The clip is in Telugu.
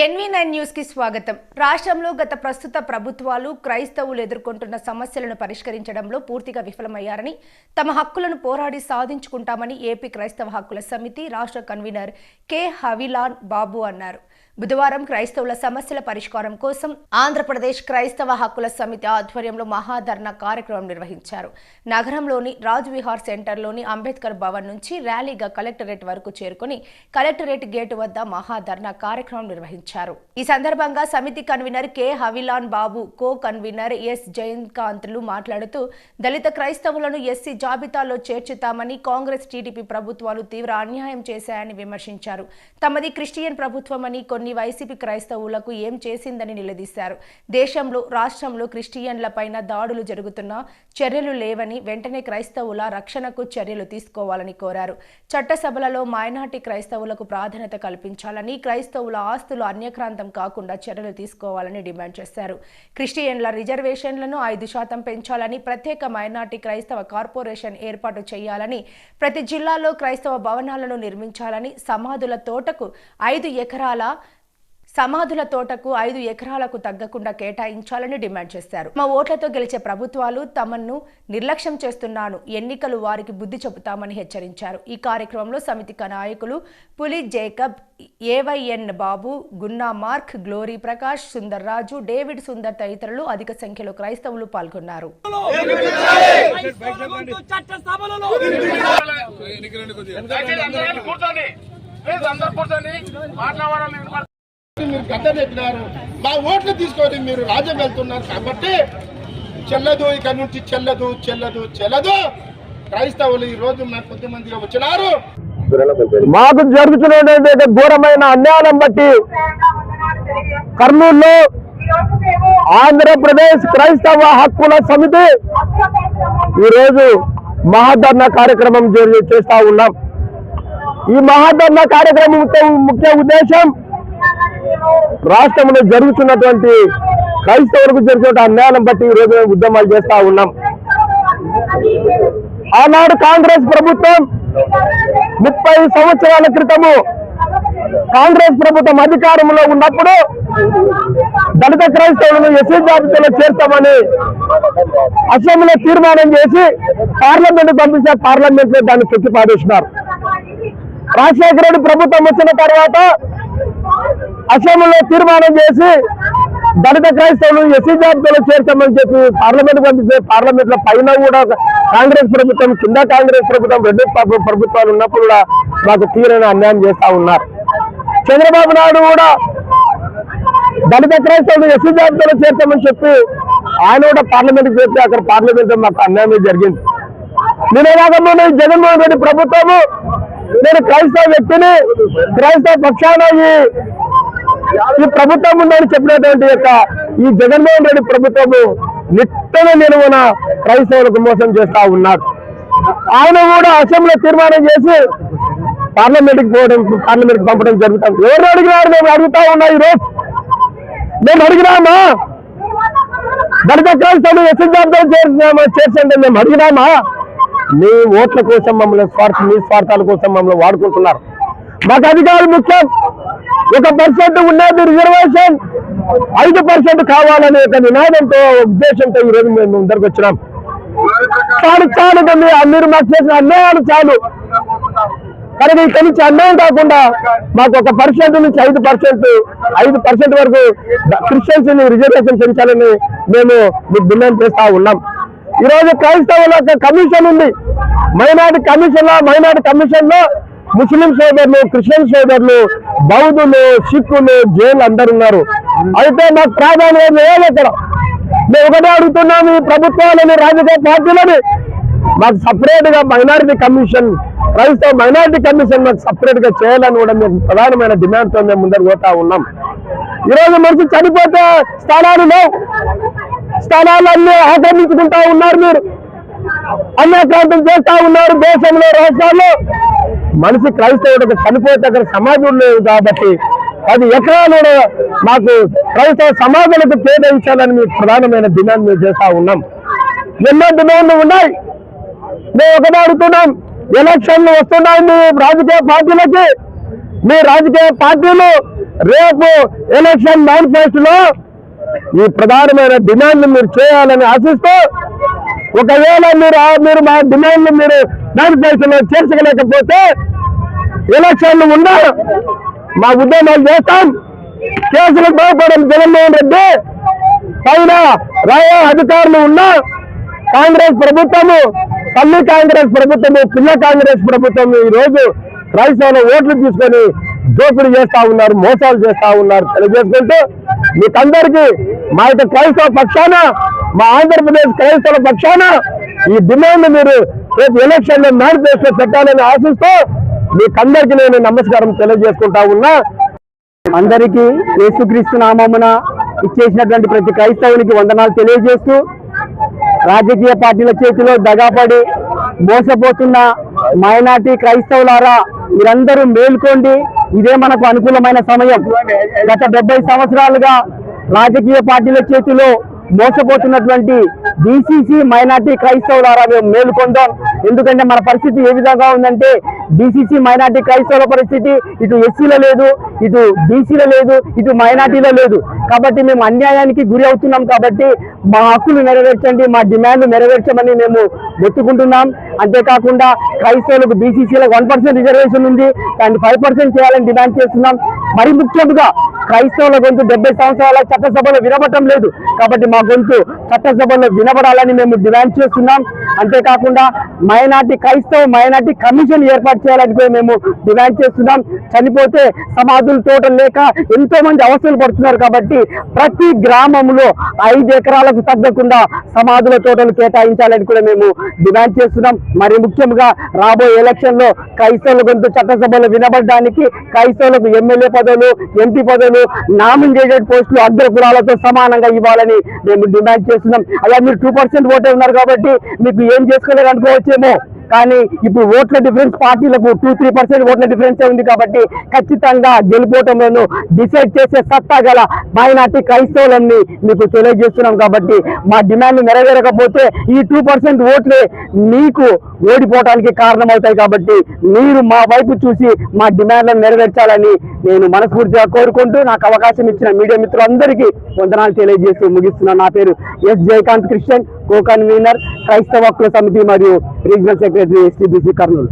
ఎన్వీ నైన్ న్యూస్కి స్వాగతం. రాష్ట్రంలో గత ప్రస్తుత ప్రభుత్వాలు క్రైస్తవులు ఎదుర్కొంటున్న సమస్యలను పరిష్కరించడంలో పూర్తిగా విఫలమయ్యారని తమ హక్కులను పోరాడి సాధించుకుంటామని ఏపీ క్రైస్తవ హక్కుల సమితి రాష్ట్ర కన్వీనర్ కె. హవిలాన్ బాబు అన్నారు. బుధవారం క్రైస్తవుల సమస్యల పరిష్కారం కోసం ఆంధ్రప్రదేశ్ క్రైస్తవ హక్కుల సమితి ఆధ్వర్యంలో మహాధర్నా కార్యక్రమం నిర్వహించారు. నగరంలోని రాజ్ విహార్ సెంటర్లోని అంబేద్కర్ భవన్ నుంచి ర్యాలీగా కలెక్టరేట్ వరకు చేరుకుని కలెక్టరేట్ గేటు వద్ద మహాధర్నా కార్యక్రమం నిర్వహించారు. ఈ సందర్భంగా సమితి convener K. Havilan Babu co convener S. జయంత్కాంత్లు మాట్లాడుతూ దళిత క్రైస్తవులను ఎస్సీ జాబితాలో చేర్చుతామని కాంగ్రెస్ టీడీపీ ప్రభుత్వాలు తీవ్ర అన్యాయం చేశాయని విమర్శించారు. తమది క్రిస్టియన్ ప్రభుత్వమని కొన్ని వైసీపీ క్రైస్తవులకు ఏం చేసిందని నిలదీశారు. దేశంలో రాష్ట్రంలో క్రిస్టియన్లపైన దాడులు జరుగుతున్నా చర్యలు లేవని వెంటనే క్రైస్తవుల రక్షణకు చర్యలు తీసుకోవాలని కోరారు. చట్టసభలలో మైనార్టీ క్రైస్తవులకు ప్రాధాన్యత కల్పించాలని క్రైస్తవుల ఆస్తులు అన్యక్రాంతం కాకుండా చర్యలు తీసుకోవాలని డిమాండ్ చేశారు. క్రిస్టియన్ల రిజర్వేషన్లను ఐదు శాతం పెంచాలని ప్రత్యేక మైనార్టీ క్రైస్తవ కార్పొరేషన్ ఏర్పాటు చేయాలని ప్రతి జిల్లాలో క్రైస్తవ భవనాలను నిర్మించాలని సమాధుల తోటకు ఐదు ఎకరాల సమాధుల తోటకు ఐదు ఎకరాలకు తగ్గకుండా కేటాయించాలని డిమాండ్ చేశారు. మా ఓట్లతో గెలిచే ప్రభుత్వాలు తమను నిర్లక్ష్యం చేస్తున్నాను. ఎన్నికలు వారికి బుద్ధి చెబుతామని హెచ్చరించారు. ఈ కార్యక్రమంలో సమితి నాయకులు Puli Jacob A Y N Babu Gunna Mark Glory Prakash Sundar Raju David Sundar తదితరులు అధిక సంఖ్యలో క్రైస్తవులు పాల్గొన్నారు. కూర్చోండి. అందరూ కూర్చోండి. మీరు గద్ద మా ఓట్లు తీసుకొని మీరు రాజ్యం వెళ్తున్నారు కాబట్టి చెల్లదు ఇక నుంచి చెల్లదు చెల్లదు చెల్లదు. క్రైస్తవులు ఈ రోజు మా కొద్దిమందిగా వచ్చినారు. మాకు జరుగుతున్నటువంటి ఘోరమైన అన్యాయం బట్టి కర్నూలులో ఆంధ్రప్రదేశ్ క్రైస్తవ హక్కుల సమితి ఈరోజు మహాధర్ణ కార్యక్రమం చేస్తా ఉన్నాం. ఈ మహాధర్ణ కార్యక్రమం ముఖ్య ఉద్దేశం రాష్ట్రంలో జరుగుతున్నటువంటి క్రైస్తవులకు జరుగుతున్న అన్యాయం బట్టి ఈ రోజు ఉద్యమాలు చేస్తా ఉన్నాం. ఆనాడు కాంగ్రెస్ ప్రభుత్వం ముప్పై సంవత్సరాల క్రితము కాంగ్రెస్ ప్రభుత్వం అధికారంలో ఉన్నప్పుడు దళిత క్రైస్తవులను ఎస్సీ జాబితాలో చేర్చామని అసెంబ్లీలో తీర్మానం చేసి పార్లమెంట్ పంపిస్తే పార్లమెంట్లో దాన్ని ప్రతిపాదిస్తున్నారు పాడేసినారు రాజశేఖర రెడ్డి ప్రభుత్వం వచ్చిన తర్వాత అసెంబ్లీలో తీర్మానం చేసి దళిత క్రైస్తవులు ఎస్సీ జాబితాలో చేర్చామని చెప్పి పార్లమెంట్ పంపిస్తే పార్లమెంట్లో పైన కూడా కాంగ్రెస్ ప్రభుత్వం కింద కాంగ్రెస్ ప్రభుత్వం రెండు ప్రభుత్వాలు ఉన్నప్పుడు కూడా మాకు తీరని అన్యాయం చేస్తా ఉన్నారు. చంద్రబాబు నాయుడు కూడా దళిత క్రైస్తవులు ఎస్సీ జాబితాలో చేర్చామని చెప్పి ఆయన కూడా పార్లమెంట్ చేస్తే అక్కడ పార్లమెంట్ మాకు అన్యాయం జరిగింది. నేను ఎలాగన్నా జగన్మోహన్ రెడ్డి ప్రభుత్వము నేను క్రైస్తవ వ్యక్తిని క్రైస్తవ పక్షాన ఈ అది ప్రభుత్వం ఉందని చెప్పినటువంటి యొక్క ఈ జగన్మోహన్ రెడ్డి ప్రభుత్వము నిట్టన నిలువన క్రైస్తవులకు మోసం చేస్తా ఉన్నారు. ఆయన కూడా అసెంబ్లీ తీర్మానం చేసి పార్లమెంట్కి పోవడం పార్లమెంట్కి పంపడం జరుగుతుంది. ఎవరు అడిగినారు? మేము అడుగుతా ఉన్నా ఈరోజు. రోజు మేము అడిగినామా? దళిత క్రైస్తవులు ఎస్ఎస్ చేసినామా చేసండి. మేము అడిగినామా? మీ ఓట్ల కోసం మమ్మల్ని స్వార్థ మీ స్వార్థాల కోసం మమ్మల్ని వాడుకుంటున్నారు. మాకు అధికారులు ముఖ్యం. ఒక పర్సెంట్ ఉన్నది రిజర్వేషన్ ఐదు పర్సెంట్ కావాలనే ఒక నినాదంతో ఉద్దేశంతో ఈ రోజు మేము ముందరికి వచ్చినాం. చాలు చాలు మీరు మాకు చేసిన అన్యాయాలు చాలు. కనుక ఇక్కడి నుంచి అన్యాయం కాకుండా మాకు ఒక పర్సెంట్ నుంచి ఐదు పర్సెంట్ ఐదు పర్సెంట్ వరకు క్రిస్టియన్స్ని రిజర్వేషన్ పెంచాలని మేము మీకు డిమాండ్ చేస్తా ఉన్నాం. ఈ రోజు క్రైస్తవుల కమిషన్ ఉంది. మైనార్టీ కమిషన్లో మైనార్టీ కమిషన్లో ముస్లిం సోదరులు క్రిస్టియన్ సోదరులు బౌద్ధులు సిక్కులు జైలు అందరు ఉన్నారు. అయితే మాకు ప్రాధాన్యత లేదు ఇక్కడ. మేము ఒకటే అడుగుతున్నాం ఈ ప్రభుత్వాలని రాజకీయ పార్టీలని. మాకు సపరేట్గా మైనారిటీ కమిషన్ క్రైస్తవ మైనారిటీ కమిషన్ మాకు సపరేట్గా చేయాలని కూడా మేము ప్రధానమైన డిమాండ్తో మేము ముందరు పోతా ఉన్నాం. ఈ రోజు మనిషి చనిపోతే స్థలాలు లేవు. స్థలాలన్నీ ఆక్రమించుకుంటా ఉన్నారు మీరు. అన్యాక్రాంతం చేస్తా ఉన్నారు దేశంలో రాష్ట్రాల్లో. మనిషి క్రైస్తవుడికి చనిపోతే అక్కడ సమాజం లేదు కాబట్టి పది ఎకరాలు మాకు క్రైస్తవ సమాజాలకు కేటాయించాలని మీకు ప్రధానమైన డిమాండ్ మేము చేస్తా ఉన్నాం. ఎన్నో డిమాండ్లు ఉన్నాయి. మేము ఒకదాడుతున్నాం ఎలక్షన్లు వస్తున్నాయి మీ రాజకీయ పార్టీలకి. మీ రాజకీయ పార్టీలు రేపు ఎలక్షన్ మేనిఫెస్టోలో ఈ ప్రధానమైన డిమాండ్లు మీరు చేయాలని ఆశిస్తూ ఒకవేళ మీరు మీరు మా డిమాండ్లు మీరు మేనిఫెస్టోలో చేర్చగలేకపోతే ఎలక్షన్లు ఉన్నా మా ఉద్యమాలు చేస్తాం. కేసులు భయపడడం జగన్మోహన్ రెడ్డి. పైన రాయ అధికారులు ఉన్నా కాంగ్రెస్ ప్రభుత్వము తల్లి కాంగ్రెస్ ప్రభుత్వము పిల్ల కాంగ్రెస్ ప్రభుత్వం ఈ రోజు క్రైస్తవుల ఓట్లు తీసుకొని దోపిడీ చేస్తా ఉన్నారు మోసాలు చేస్తా ఉన్నారు. తెలియజేసుకుంటూ మీకందరికీ మా యొక్క క్రైస్తవ పక్షాన మా ఆంధ్రప్రదేశ్ క్రైస్తవుల పక్షాన ఈ డిమాండ్ మీరు రేపు ఎలక్షన్లో మేనిఫెస్టో పెట్టాలని ఆశిస్తూ మీకందరికీ నేను నమస్కారం తెలియజేసుకుంటా ఉన్నా. అందరికీ యేసుక్రీస్తు నామమున ఇచ్చేసినటువంటి ప్రతి క్రైస్తవునికి వందనాలు తెలియజేస్తూ రాజకీయ పార్టీల చేతిలో దగాపడి మోసపోతున్న మైనార్టీ క్రైస్తవులారా మీరందరూ మేల్కోండి. ఇదే మనకు అనుకూలమైన సమయం. గత డెబ్బై సంవత్సరాలుగా రాజకీయ పార్టీల చేతిలో మోసపోతున్నటువంటి బీసీసీ మైనార్టీ క్రైస్తవులారా మేము మేలుకొందాం. ఎందుకంటే మన పరిస్థితి ఏ విధంగా ఉందంటే బీసీసీ మైనార్టీ క్రైస్తవుల పరిస్థితి ఇటు ఎస్సీలో లేదు ఇటు బీసీలో లేదు ఇటు మైనార్టీలో లేదు. కాబట్టి మేము అన్యాయానికి గురి అవుతున్నాం కాబట్టి మా హక్కులు నెరవేర్చండి మా డిమాండ్లు నెరవేర్చమని మేము మొత్తుకుంటున్నాం. అంతేకాకుండా క్రైస్తవులకు బీసీసీలకు వన్ పర్సెంట్ రిజర్వేషన్ ఉంది. దాన్ని ఫైవ్ పర్సెంట్ చేయాలని డిమాండ్ చేస్తున్నాం. మరి ముఖ్యంగా క్రైస్తవుల గొంతు డెబ్బై సంవత్సరాల చట్టసభలో వినబడటం లేదు. కాబట్టి మా గొంతు చట్టసభలో వినబడాలని మేము డిమాండ్ చేస్తున్నాం. అంతేకాకుండా మైనార్టీ క్రైస్తవ మైనార్టీ కమిషన్ ఏర్పాటు చేయాలని కూడా మేము డిమాండ్ చేస్తున్నాం. చనిపోతే సమాధుల తోటలు లేక ఎంతో మంది అవసరాలు పడుతున్నారు కాబట్టి ప్రతి గ్రామంలో ఐదు ఎకరాలకు తగ్గకుండా సమాధుల తోటలు కేటాయించాలని కూడా మేము డిమాండ్ చేస్తున్నాం. మరి ముఖ్యంగా రాబోయే ఎలక్షన్లో క్రైస్తవుల గొంతు చట్టసభలో వినబడడానికి క్రైస్తవులకు ఎమ్మెల్యే పదవులు ఎంపీ పదవులు నామినేటెడ్ పోస్టులు అగ్ర కులాలతో సమానంగా ఇవ్వాలని మేము డిమాండ్ చేస్తున్నాం. అలా మీరు టూ పర్సెంట్ ఓటే ఉన్నారు కాబట్టి మీకు ఏం చేసుకోలేదు అనుకోవచ్చేమో. కానీ ఇప్పుడు ఓట్ల డిఫరెన్స్ పార్టీలకు టూ త్రీ పర్సెంట్ ఓట్ల డిఫరెన్స్ ఉంది కాబట్టి ఖచ్చితంగా గెలిపోవటంలోనూ డిసైడ్ చేసే సత్తా గల మైనార్టీ క్రైస్తవులన్నీ మీకు తెలియజేస్తున్నాం కాబట్టి మా డిమాండ్ నెరవేరకపోతే ఈ టూ పర్సెంట్ ఓట్లే మీకు ఓడిపోవడానికి కారణమవుతాయి కాబట్టి మీరు మా వైపు చూసి మా డిమాండ్లను నెరవేర్చాలని నేను మనస్ఫూర్తిగా కోరుకుంటూ నాకు అవకాశం ఇచ్చిన మీడియా మిత్రులందరికీ వందనాలు తెలియజేస్తూ ముగిస్తున్నాను నా పేరు S Jayakanth Christian co convener క్రైస్తవ హక్కుల సమితి మరియు రీజనల్ సెక్రటరీ ఎస్టీబీసీ కర్నూలు.